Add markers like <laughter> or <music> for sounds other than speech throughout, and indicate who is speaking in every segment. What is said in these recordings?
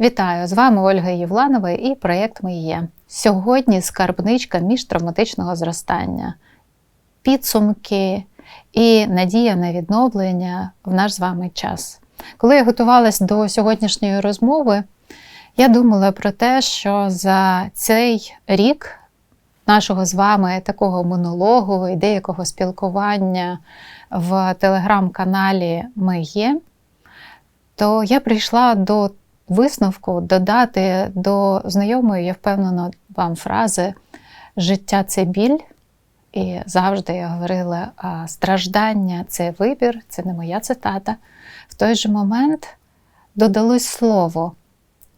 Speaker 1: Вітаю! З вами Ольга Євланова і проєкт «Ми є». Сьогодні скарбничка міжтравматичного зростання, підсумки і надія на відновлення в наш з вами час. Коли я готувалась до сьогоднішньої розмови, я думала про те, що за цей рік нашого з вами такого монологу і деякого спілкування в телеграм-каналі Ми є, то я прийшла до висновку додати до знайомої, я впевнена вам фрази Життя це біль. І завжди я говорила, страждання це вибір, це не моя цитата. В той же момент додалось слово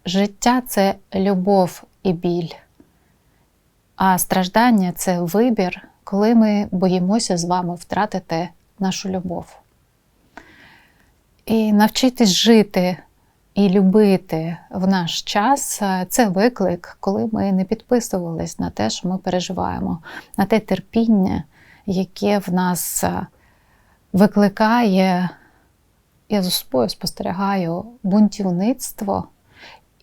Speaker 1: життя це любов і біль, а страждання це вибір, коли ми боїмося з вами втратити нашу любов. І навчитись жити і любити в наш час це виклик, коли ми не підписувались на те, що ми переживаємо, на те терпіння, яке в нас викликає, я за собою спостерігаю, бунтівництво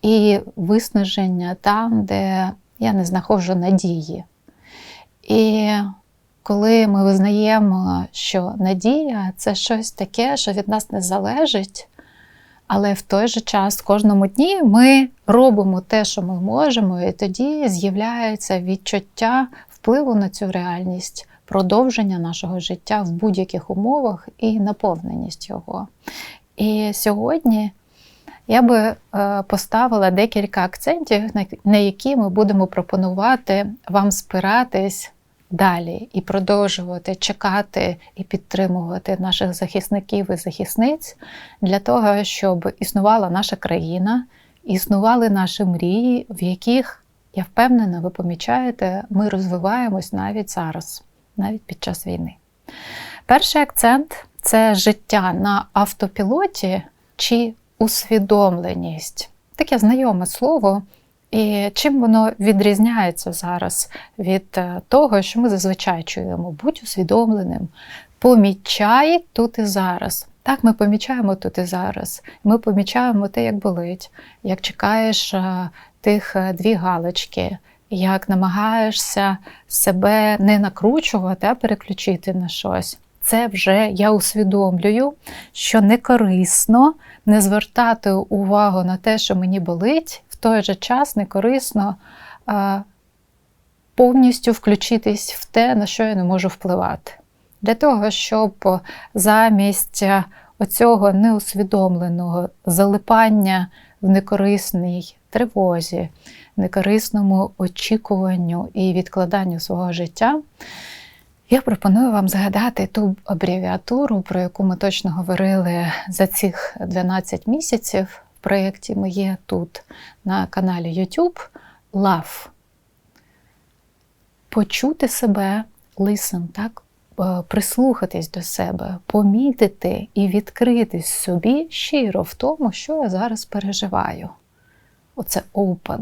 Speaker 1: і виснаження там, де я не знаходжу надії. І коли ми визнаємо, що надія це щось таке, що від нас не залежить, але в той же час, в кожному дні, ми робимо те, що ми можемо, і тоді з'являється відчуття впливу на цю реальність, продовження нашого життя в будь-яких умовах і наповненість його. І сьогодні я би е, поставила декілька акцентів, на які ми будемо пропонувати вам спиратись далі і продовжувати чекати і підтримувати наших захисників і захисниць для того, щоб існувала наша країна, існували наші мрії, в яких, я впевнена, ви помічаєте, ми розвиваємось навіть зараз, навіть під час війни. Перший акцент це життя на автопілоті чи усвідомленість. Таке знайоме слово. І чим воно відрізняється зараз від е, того, що ми зазвичай чуємо, будь усвідомленим, помічай тут і зараз. Так, ми помічаємо тут і зараз. Ми помічаємо те, як болить, як чекаєш е, тих е, дві галочки, як намагаєшся себе не накручувати, а переключити на щось. Це вже я усвідомлюю, що не корисно не звертати увагу на те, що мені болить, той же час не корисно а, повністю включитись в те, на що я не можу впливати. Для того, щоб замість оцього неусвідомленого залипання в некорисній тривозі, некорисному очікуванню і відкладанню свого життя. Я пропоную вам згадати ту абревіатуру, про яку ми точно говорили за цих 12 місяців проєкті Ми є тут на каналі YouTube Love. Почути себе listen, так? Е, прислухатись до себе, помітити і відкритись собі щиро в тому, що я зараз переживаю. Оце open.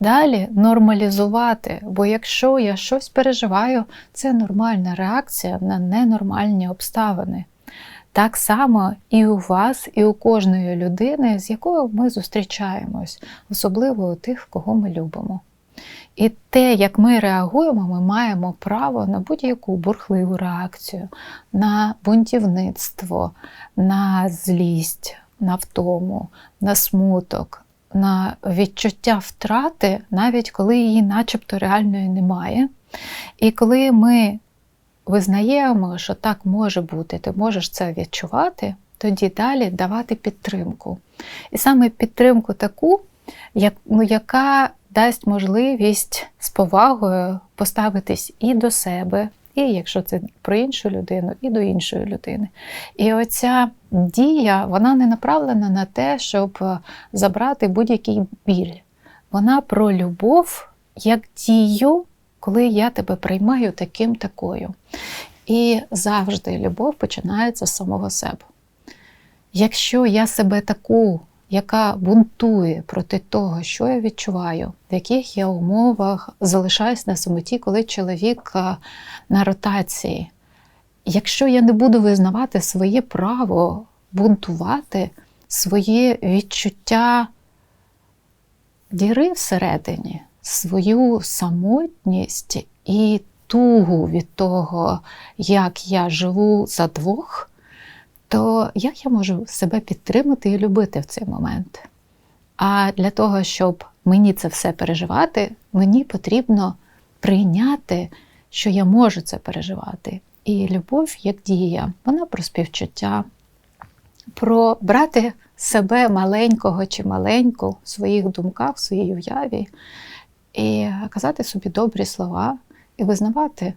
Speaker 1: Далі нормалізувати, бо якщо я щось переживаю, це нормальна реакція на ненормальні обставини. Так само і у вас, і у кожної людини, з якою ми зустрічаємось, особливо у тих, кого ми любимо. І те, як ми реагуємо, ми маємо право на будь-яку бурхливу реакцію, на бунтівництво, на злість, на втому, на смуток, на відчуття втрати, навіть коли її начебто реальної немає. І коли ми визнаємо, що так може бути, ти можеш це відчувати, тоді далі давати підтримку. І саме підтримку таку, ну, яка дасть можливість з повагою поставитись і до себе, і якщо це про іншу людину, і до іншої людини. І оця дія, вона не направлена на те, щоб е, забрати будь-який біль. Вона про любов як дію, коли я тебе приймаю таким такою. І завжди любов починається з самого себе. Якщо я себе таку яка бунтує проти того, що я відчуваю, в яких я умовах залишаюсь на самоті, коли чоловік е, на ротації. Якщо я не буду визнавати своє право бунтувати, своє відчуття діри всередині, свою самотність і тугу від того, як я живу за двох, то як я можу себе підтримати і любити в цей момент? А для того, щоб мені це все переживати, мені потрібно прийняти, що я можу це переживати. І любов як дія, вона про співчуття, про брати себе маленького чи маленьку в своїх думках, в своїй уяві, і казати собі добрі слова, і визнавати,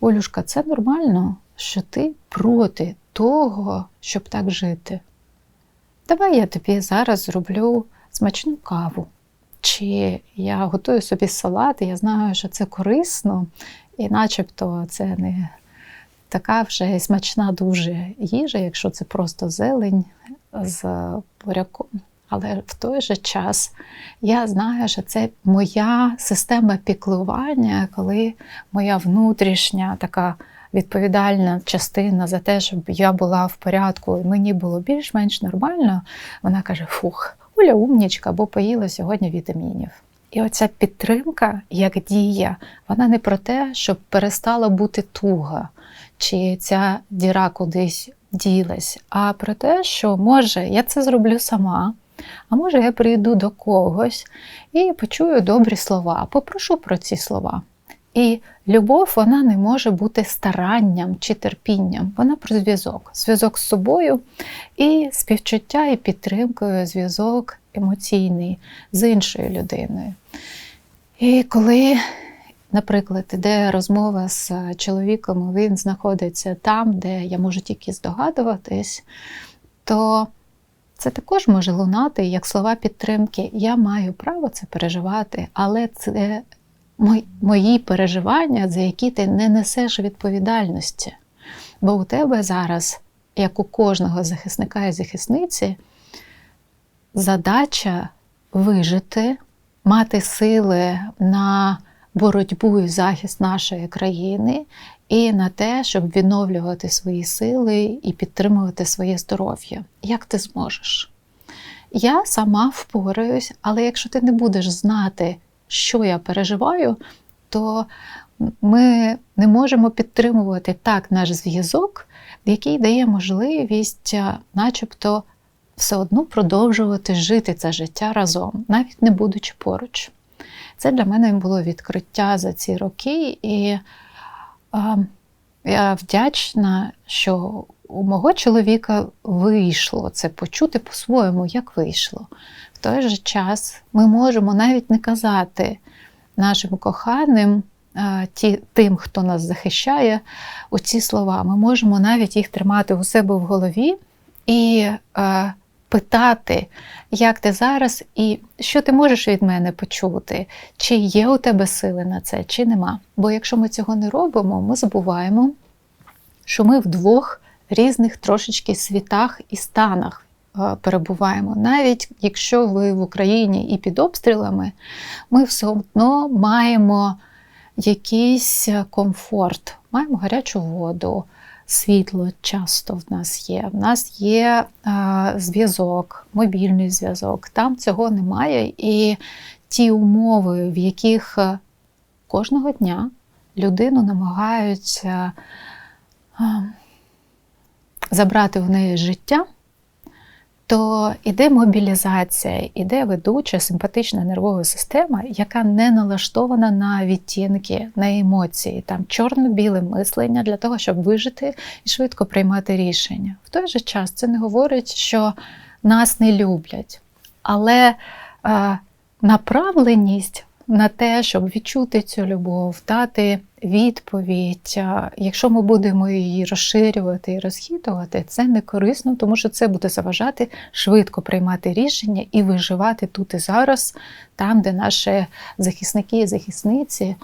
Speaker 1: Олюшка, це нормально, що ти проти того, щоб так жити. Давай я тобі зараз зроблю смачну каву. Чи я готую собі салат, і я знаю, що це корисно, і начебто це не така вже смачна дуже їжа, якщо це просто зелень з буряком. Але в той же час я знаю, що це моя система піклування, коли моя внутрішня така відповідальна частина за те, щоб я була в порядку, і мені було більш-менш нормально, вона каже: Фух, Оля умнічка, бо поїла сьогодні вітамінів. І оця підтримка, як дія, вона не про те, щоб перестала бути туга, чи ця діра кудись ділась, а про те, що може я це зроблю сама. А може, я прийду до когось і почую добрі слова, попрошу про ці слова. І любов вона не може бути старанням чи терпінням. Вона про зв'язок. Зв'язок з собою і співчуття і підтримкою, зв'язок емоційний з іншою людиною. І коли, наприклад, іде розмова з чоловіком, він знаходиться там, де я можу тільки здогадуватись, то це також може лунати як слова підтримки. Я маю право це переживати, але це мої переживання, за які ти не несеш відповідальності. Бо у тебе зараз, як у кожного захисника і захисниці, задача вижити, мати сили на боротьбу і захист нашої країни і на те, щоб відновлювати свої сили і підтримувати своє здоров'я. Як ти зможеш? Я сама впораюсь, але якщо ти не будеш знати, що я переживаю, то ми не можемо підтримувати так наш зв'язок, який дає можливість, начебто, все одно продовжувати жити це життя разом, навіть не будучи поруч. Це для мене було відкриття за ці роки, і я вдячна, що у мого чоловіка вийшло це почути по-своєму, як вийшло. В той же час ми можемо навіть не казати нашим коханим, ті, тим, хто нас захищає, оці слова. Ми можемо навіть їх тримати у себе в голові і е, питати, як ти зараз, і що ти можеш від мене почути, чи є у тебе сили на це, чи нема. Бо якщо ми цього не робимо, ми забуваємо, що ми в двох різних трошечки світах і станах. Е, перебуваємо. Навіть якщо ви в Україні і під обстрілами, ми все одно маємо якийсь комфорт, маємо гарячу воду, світло часто в нас є. В нас є е, зв'язок, мобільний зв'язок. Там цього немає. І ті умови, в яких е, кожного дня людину намагаються забрати в неї життя то іде мобілізація, іде ведуча симпатична нервова система, яка не налаштована на відтінки, на емоції, там чорно-біле мислення для того, щоб вижити і швидко приймати рішення. В той же час це не говорить, що нас не люблять, але е, направленість на те, щоб відчути цю любов, дати відповідь. Якщо ми будемо її розширювати і розхитувати, це не корисно, тому що це буде заважати швидко приймати рішення і виживати тут і зараз, там, де наші захисники і захисниці.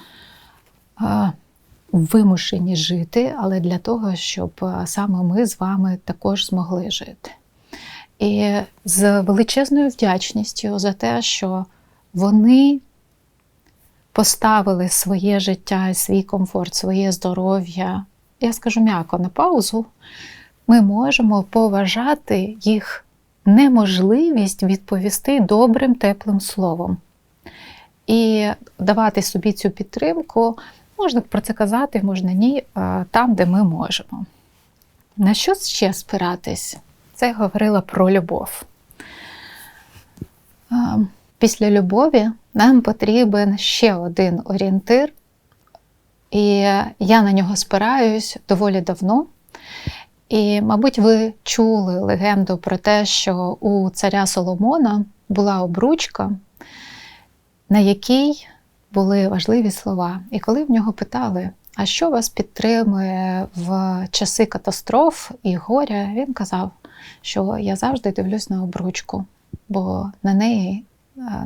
Speaker 1: Вимушені жити, але для того, щоб саме ми з вами також змогли жити. І з величезною вдячністю за те, що вони поставили своє життя, свій комфорт, своє здоров'я, я скажу м'яко на паузу, ми можемо поважати їх неможливість відповісти добрим, теплим словом. І давати собі цю підтримку, можна про це казати, можна ні, там, де ми можемо. На що ще спиратись? Це говорила про любов. Після любові нам потрібен ще один орієнтир, і я на нього спираюсь доволі давно. І, мабуть, ви чули легенду про те, що у царя Соломона була обручка, на якій були важливі слова. І коли в нього питали, а що вас підтримує в часи катастроф і горя, він казав, що я завжди дивлюсь на обручку, бо на неї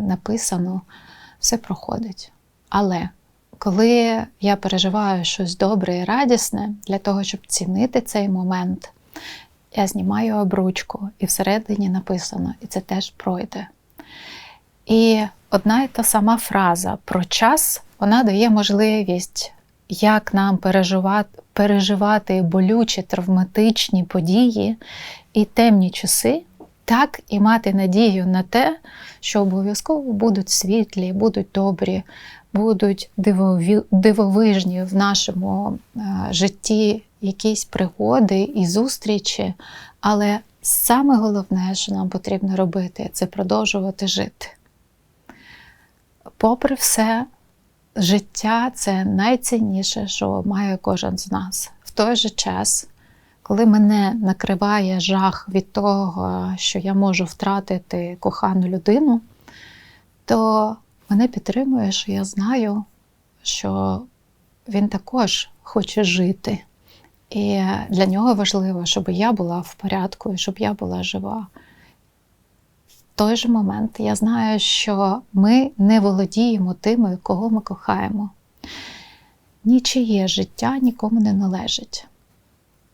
Speaker 1: написано все проходить. Але коли я переживаю щось добре і радісне, для того, щоб цінити цей момент, я знімаю обручку, і всередині написано, і це теж пройде. І одна і та сама фраза про час вона дає можливість, як нам переживати, переживати болючі травматичні події і темні часи, так і мати надію на те, що обов'язково будуть світлі, будуть добрі, будуть дивовижні в нашому е, житті якісь пригоди і зустрічі. Але саме головне, що нам потрібно робити, це продовжувати жити. Попри все, життя це найцінніше, що має кожен з нас. В той же час, коли мене накриває жах від того, що я можу втратити кохану людину, то мене підтримує, що я знаю, що він також хоче жити. І для нього важливо, щоб я була в порядку і щоб я була жива. В той же момент я знаю, що ми не володіємо тими, кого ми кохаємо. Нічиє життя нікому не належить.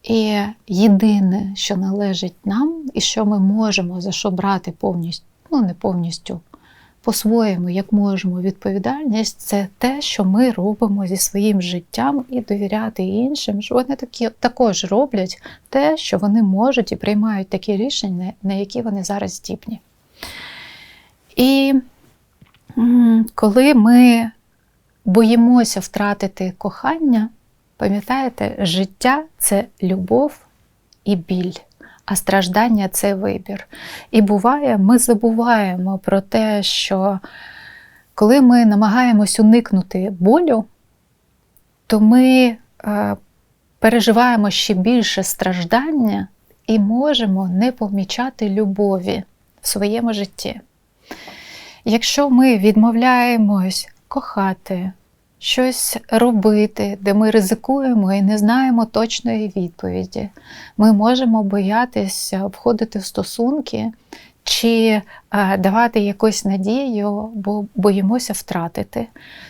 Speaker 1: І єдине, що належить нам, і що ми можемо за що брати повністю, ну не повністю, по-своєму, як можемо, відповідальність це те, що ми робимо зі своїм життям і довіряти іншим, що вони такі також роблять те, що вони можуть і приймають такі рішення, на які вони зараз здібні. І коли ми боїмося втратити кохання, пам'ятаєте, життя це любов і біль а страждання це вибір. І буває, ми забуваємо про те, що коли ми намагаємось уникнути болю, то ми е, переживаємо ще більше страждання і можемо не помічати любові в своєму житті. Якщо ми відмовляємось кохати, щось робити, де ми ризикуємо і не знаємо точної відповіді. Ми можемо боятися обходити стосунки чи е, давати якусь надію, бо боїмося втратити.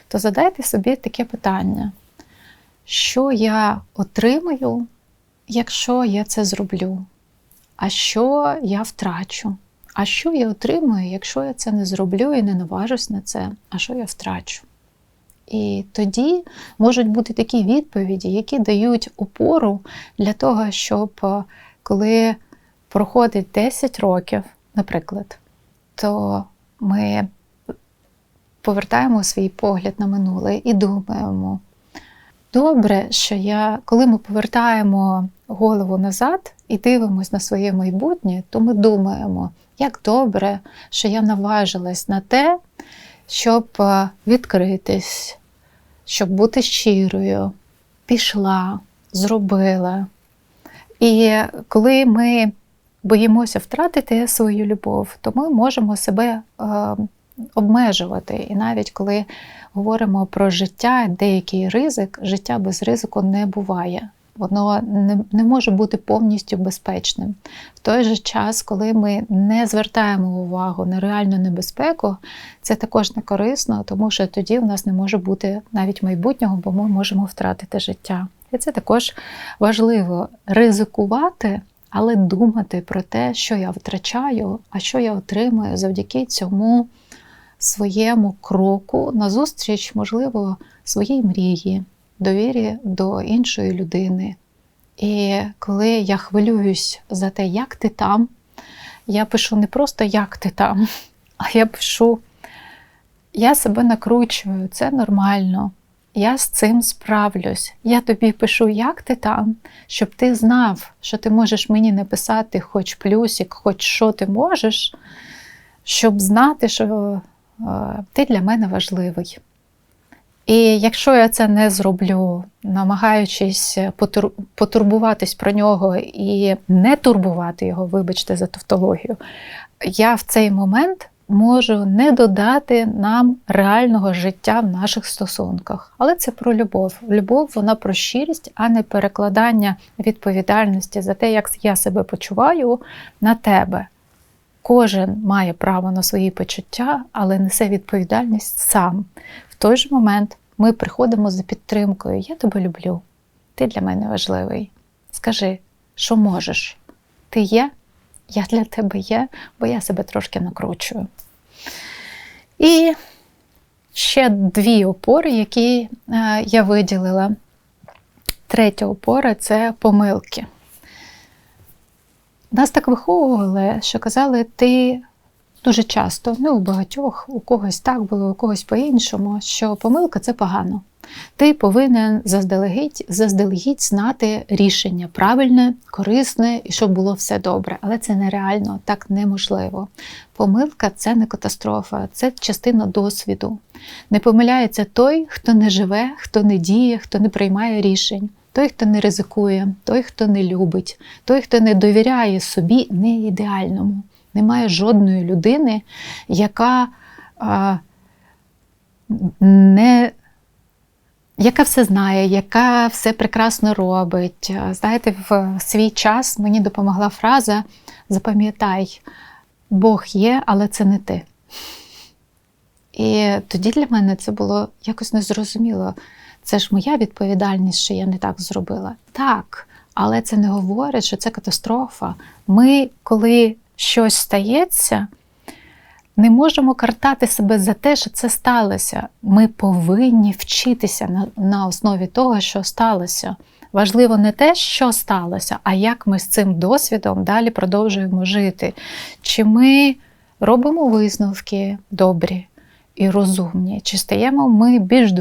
Speaker 1: То задайте собі таке питання, що я отримаю, якщо я це зроблю? А що я втрачу? А що я отримую, якщо я це не зроблю і не наважусь на це? А що я втрачу? І тоді можуть бути такі відповіді, які дають опору для того, щоб е, коли проходить 10 років, наприклад, то ми повертаємо свій погляд на минуле і думаємо. Добре, що я, коли ми повертаємо голову назад і дивимося на своє майбутнє, то ми думаємо, як добре, що я наважилась на те, щоб е, відкритись, щоб бути щирою, пішла, зробила. І коли ми боїмося втратити свою любов, то ми можемо себе е, обмежувати. І навіть коли говоримо про життя, деякий ризик, життя без ризику не буває воно не, не може бути повністю безпечним. В той же час, коли ми не звертаємо увагу на реальну небезпеку, це також не корисно, тому що тоді в нас не може бути навіть майбутнього, бо ми можемо втратити життя. І це також важливо ризикувати, але думати про те, що я втрачаю, а що я отримую завдяки цьому своєму кроку назустріч, можливо, своїй мрії довірі до іншої людини. І коли я хвилююсь за те, як ти там, я пишу не просто як ти там, <laughs> а я пишу, я себе накручую, це нормально. Я з цим справлюсь. Я тобі пишу, як ти там, щоб ти знав, що ти можеш мені написати хоч плюсик, хоч що ти можеш, щоб знати, що е, ти для мене важливий. І якщо я це не зроблю, намагаючись потур... потурбуватись про нього і не турбувати його, вибачте за тавтологію, я в цей момент можу не додати нам реального життя в наших стосунках. Але це про любов. Любов вона про щирість, а не перекладання відповідальності за те, як я себе почуваю на тебе. Кожен має право на свої почуття, але несе відповідальність сам. Той же момент ми приходимо за підтримкою. Я тебе люблю, ти для мене важливий. Скажи, що можеш? Ти є? Я для тебе є, бо я себе трошки накручую. І ще дві опори, які е, я виділила. Третя опора це помилки. Нас так виховували, що казали, ти дуже часто, ну у багатьох, у когось так було, у когось по-іншому, що помилка це погано. Ти повинен заздалегідь заздалегідь знати рішення правильне, корисне і щоб було все добре. Але це нереально, так неможливо. Помилка це не катастрофа, це частина досвіду. Не помиляється той, хто не живе, хто не діє, хто не приймає рішень. Той, хто не ризикує, той, хто не любить, той, хто не довіряє собі не ідеальному. Немає жодної людини, яка а, не яка все знає, яка все прекрасно робить. Знаєте, в свій час мені допомогла фраза Запам'ятай, Бог є, але це не ти. І тоді для мене це було якось незрозуміло. Це ж моя відповідальність, що я не так зробила. Так, але це не говорить, що це катастрофа. Ми, коли щось стається, не можемо картати себе за те, що це сталося. Ми повинні вчитися на, на основі того, що сталося. Важливо не те, що сталося, а як ми з цим досвідом далі продовжуємо жити. Чи ми робимо висновки добрі, і розумні, чи стаємо ми більш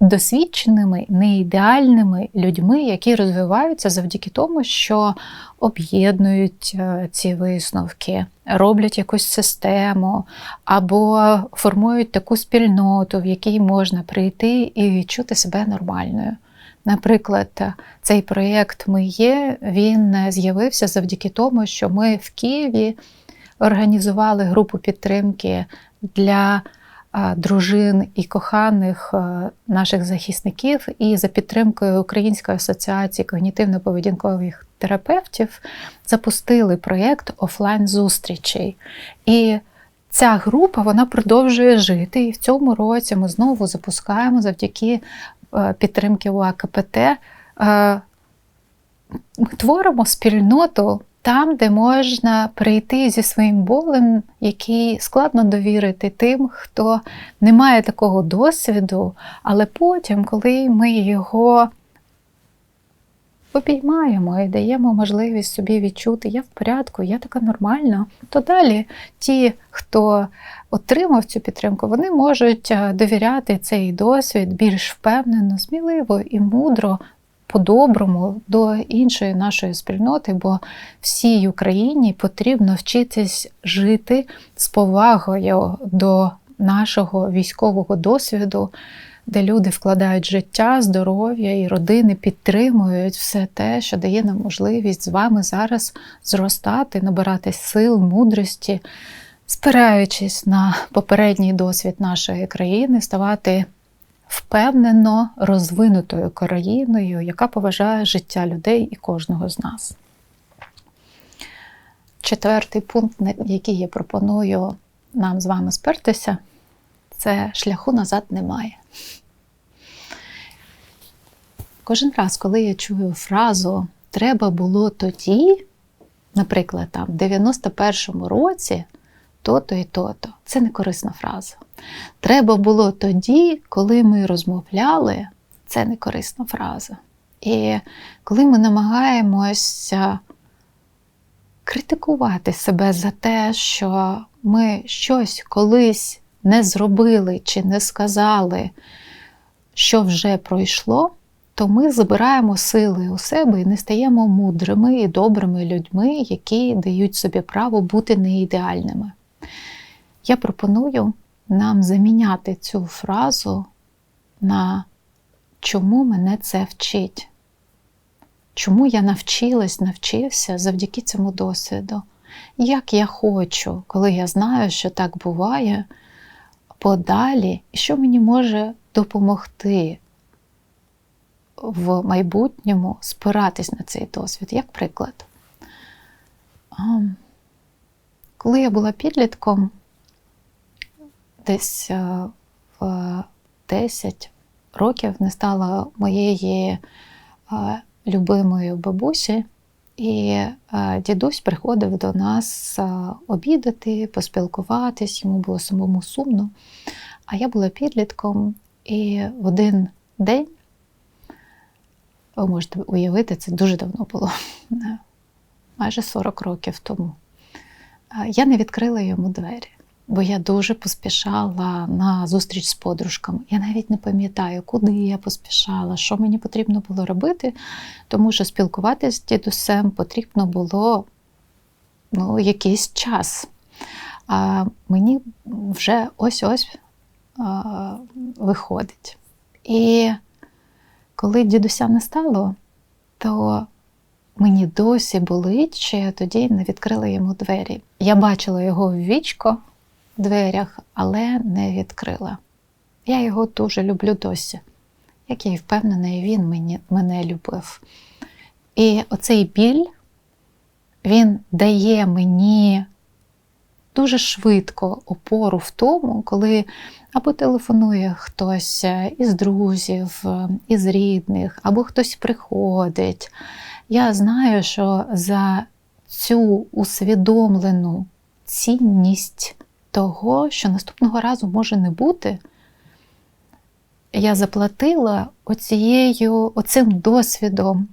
Speaker 1: досвідченими, не ідеальними людьми, які розвиваються завдяки тому, що об'єднують е, ці висновки, роблять якусь систему або формують таку спільноту, в якій можна прийти і відчути себе нормальною. Наприклад, цей проєкт Ми є, він з'явився завдяки тому, що ми в Києві організували групу підтримки для дружин і коханих наших захисників, і за підтримкою Української асоціації когнітивно-поведінкових терапевтів запустили проєкт офлайн-зустрічей. І ця група вона продовжує жити. І в цьому році ми знову запускаємо завдяки підтримки УАКПТ. Ми творимо спільноту там, де можна прийти зі своїм болем, який складно довірити тим, хто не має такого досвіду, але потім, коли ми його обіймаємо і даємо можливість собі відчути, я в порядку, я така нормальна, то далі ті, хто отримав цю підтримку, вони можуть довіряти цей досвід більш впевнено, сміливо і мудро по-доброму до іншої нашої спільноти, бо всій Україні потрібно вчитись жити з повагою до нашого військового досвіду, де люди вкладають життя, здоров'я і родини, підтримують все те, що дає нам можливість з вами зараз зростати, набирати сил, мудрості. Спираючись на попередній досвід нашої країни, ставати впевнено розвинутою країною, яка поважає життя людей і кожного з нас. Четвертий пункт, який я пропоную нам з вами спертися, це шляху назад немає. Кожен раз, коли я чую фразу треба було тоді, наприклад, там, в 91-му році то-то і то-то. Це не корисна фраза. Треба було тоді, коли ми розмовляли, це не корисна фраза. І коли ми намагаємося критикувати себе за те, що ми щось колись не зробили чи не сказали, що вже пройшло, то ми забираємо сили у себе і не стаємо мудрими і добрими людьми, які дають собі право бути неідеальними. Я пропоную нам заміняти цю фразу на чому мене це вчить. Чому я навчилась, навчився завдяки цьому досвіду? Як я хочу, коли я знаю, що так буває, подалі, і що мені може допомогти в майбутньому спиратись на цей досвід, як приклад. Коли я була підлітком, десь е, в 10 років не стало моєї е, любимої бабусі, і е, дідусь приходив до нас обідати, поспілкуватись, йому було самому сумно. А я була підлітком, і в один день, ви можете уявити, це дуже давно було, <laughs> майже 40 років тому. Я не відкрила йому двері, бо я дуже поспішала на зустріч з подружками. Я навіть не пам'ятаю, куди я поспішала, що мені потрібно було робити, тому що спілкуватися з дідусем потрібно було ну, якийсь час. А мені вже ось-ось виходить. І коли дідуся не стало, то мені досі болить, що я тоді не відкрила йому двері. Я бачила його в вічко дверях, але не відкрила. Я його дуже люблю досі, як я і впевнена, і він мені, мене любив. І оцей біль, він дає мені дуже швидко опору в тому, коли або телефонує хтось із друзів, із рідних, або хтось приходить. Я знаю, що за цю усвідомлену цінність того, що наступного разу може не бути, я заплатила оцією, оцим досвідом,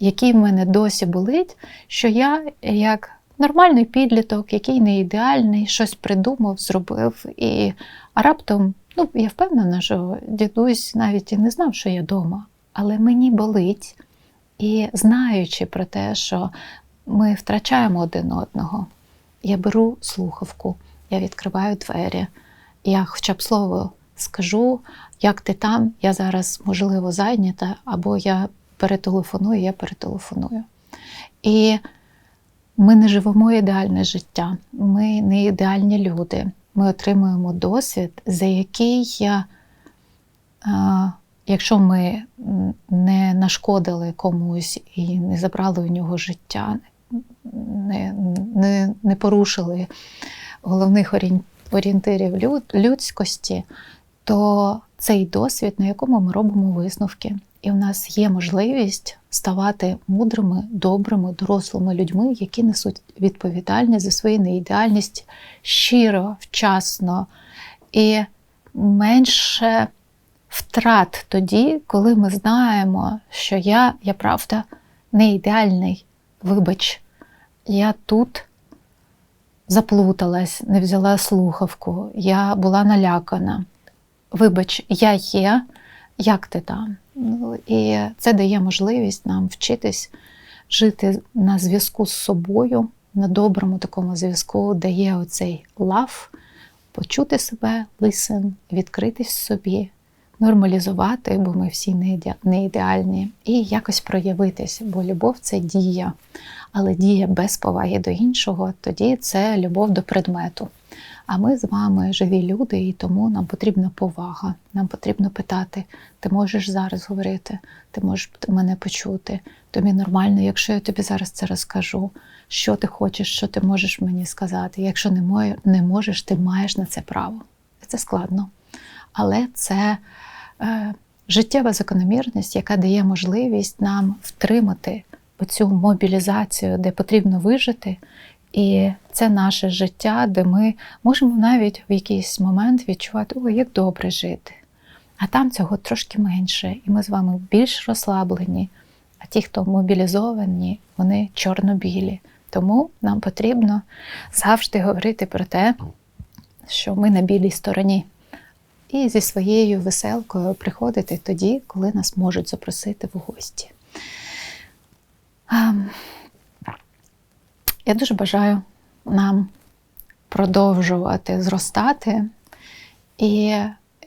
Speaker 1: який в мене досі болить, що я як нормальний підліток, який не ідеальний, щось придумав, зробив. І а раптом, ну, я впевнена, що дідусь навіть і не знав, що я вдома, але мені болить. І знаючи про те, що ми втрачаємо один одного, я беру слухавку, я відкриваю двері, я хоча б слово скажу, як ти там, я зараз, можливо, зайнята, або я перетелефоную, я перетелефоную. І ми не живемо ідеальне життя, ми не ідеальні люди. Ми отримуємо досвід, за який, я, якщо ми не нашкодили комусь і не забрали у нього життя, не, не, не порушили головних орієнтирів людськості, то цей досвід, на якому ми робимо висновки. І в нас є можливість ставати мудрими, добрими, дорослими людьми, які несуть відповідальність за свою неідеальність щиро, вчасно і менше втрат тоді, коли ми знаємо, що я, я правда, не ідеальний. Вибач, я тут заплуталась, не взяла слухавку, я була налякана. Вибач, я є, як ти там? Ну, і це дає можливість нам вчитись жити на зв'язку з собою, на доброму такому зв'язку, дає оцей лав, почути себе, лисен, відкритись собі, нормалізувати, бо ми всі не ідеальні, і якось проявитись, бо любов це дія, але дія без поваги до іншого, тоді це любов до предмету. А ми з вами живі люди, і тому нам потрібна повага. Нам потрібно питати: ти можеш зараз говорити, ти можеш мене почути. Тобі нормально, якщо я тобі зараз це розкажу, що ти хочеш, що ти можеш мені сказати. Якщо не можеш, ти маєш на це право. Це складно. Але це життєва закономірність, яка дає можливість нам втримати оцю мобілізацію, де потрібно вижити. І це наше життя, де ми можемо навіть в якийсь момент відчувати, о, як добре жити. А там цього трошки менше, і ми з вами більш розслаблені. А ті, хто мобілізовані, вони чорно-білі. Тому нам потрібно завжди говорити про те, що ми на білій стороні. І зі своєю веселкою приходити тоді, коли нас можуть запросити в гості. Ем, Я дуже бажаю нам продовжувати зростати, і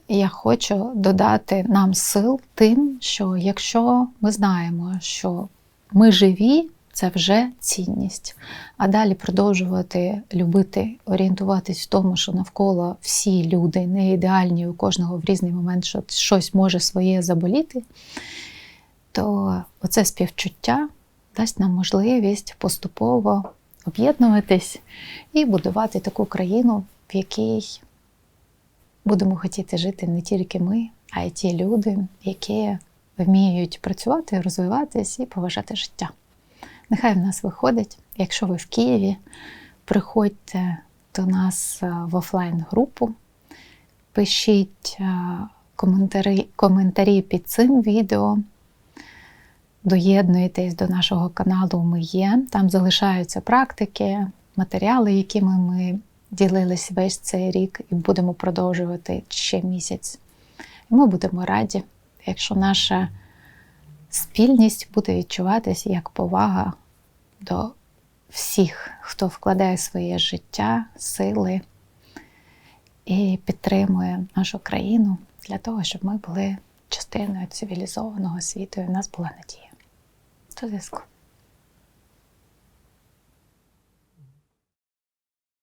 Speaker 1: я хочу додати нам сил тим, що якщо ми знаємо, що ми живі, це вже цінність. А далі продовжувати любити, орієнтуватись в тому, що навколо всі люди не ідеальні, у кожного в різний момент що щось може своє заболіти, то оце співчуття дасть нам можливість поступово об'єднуватись і будувати таку країну, в якій будемо хотіти жити не тільки ми, а й ті люди, які вміють працювати, розвиватись і поважати життя. Нехай в нас виходить. Якщо ви в Києві, приходьте до нас е, в офлайн-групу, пишіть е, коментарі, коментарі під цим відео. Доєднуйтесь до нашого каналу Ми є. Там залишаються практики, матеріали, якими ми ділились весь цей рік і будемо продовжувати ще місяць. Ми будемо раді, якщо наша спільність буде відчуватися як повага до всіх, хто вкладає своє життя, сили і підтримує нашу країну для того, щоб ми були частиною цивілізованого світу і в нас була надія. До зв'язку.